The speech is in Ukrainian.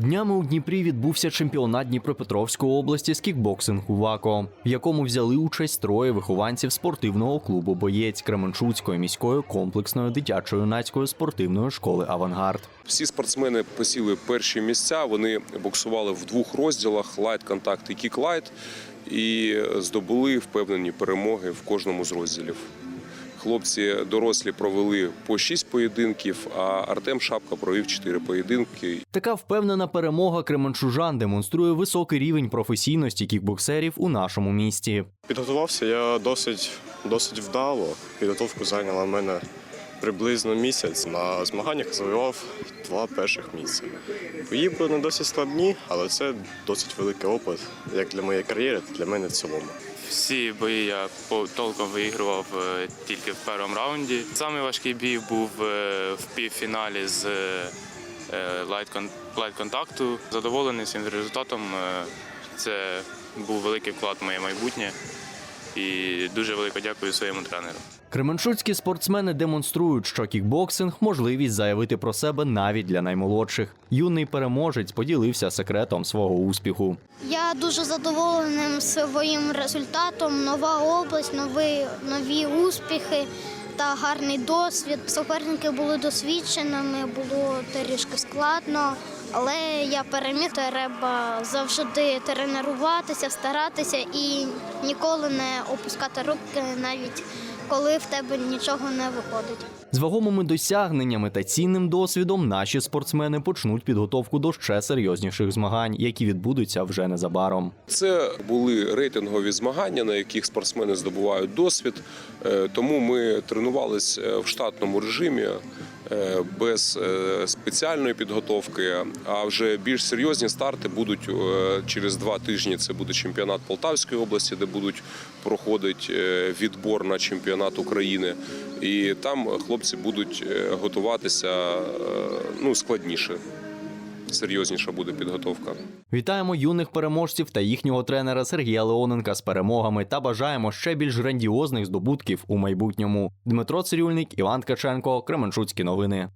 Днями у Дніпрі відбувся чемпіонат Дніпропетровської області з кікбоксингу ВАКО, в якому взяли участь троє вихованців спортивного клубу Боєць Кременчуцької міської комплексної дитячо-юнацької спортивної школи Авангард. Всі спортсмени посіли перші місця. Вони боксували в двох розділах: лайт контакт і кік лайт, і здобули впевнені перемоги в кожному з розділів. Хлопці дорослі провели по шість поєдинків, а Артем Шапка провів чотири поєдинки. Така впевнена перемога кременчужан демонструє високий рівень професійності кікбоксерів у нашому місті. Підготувався я досить, досить вдало. Підготовку зайняла мене приблизно місяць. На змаганнях завоював два перших місця. Бої були не досить складні, але це досить великий опит як для моєї кар'єри, так і для мене в цілому. Всі бої я толком виігрував е, тільки в першому раунді. Самий важкий бій був е, в півфіналі з е, лайт-кон- лайт-контакту. Задоволений своїм результатом. Е, Це був великий вклад в моє майбутнє. І дуже велико дякую своєму тренеру. Кременчуцькі спортсмени демонструють, що кікбоксинг можливість заявити про себе навіть для наймолодших. Юний переможець поділився секретом свого успіху. Я дуже задоволеним своїм результатом. Нова область, нові, нові успіхи та гарний досвід. Суперники були досвідченими, було трішки складно, але я переміг. Треба завжди тренуватися, старатися і ніколи не опускати руки, навіть коли в тебе нічого не виходить. З вагомими досягненнями та цінним досвідом наші спортсмени почнуть підготовку до ще серйозніших змагань, які відбудуться вже незабаром. Це були рейтингові змагання, на яких спортсмени здобувають досвід. Е, Тому ми тренувалися в штатному режимі. е, Без е, спеціальної підготовки, а вже більш серйозні старти будуть е, через два тижні. Це буде чемпіонат Полтавської області, де будуть проходить е, відбор на чемпіонат України, і там хлопці будуть е, готуватися е, ну складніше, серйозніша буде підготовка. Вітаємо юних переможців та їхнього тренера Сергія Леоненка з перемогами та бажаємо ще більш грандіозних здобутків у майбутньому. Дмитро Цирюльник, Іван Ткаченко, Кременчуцькі новини.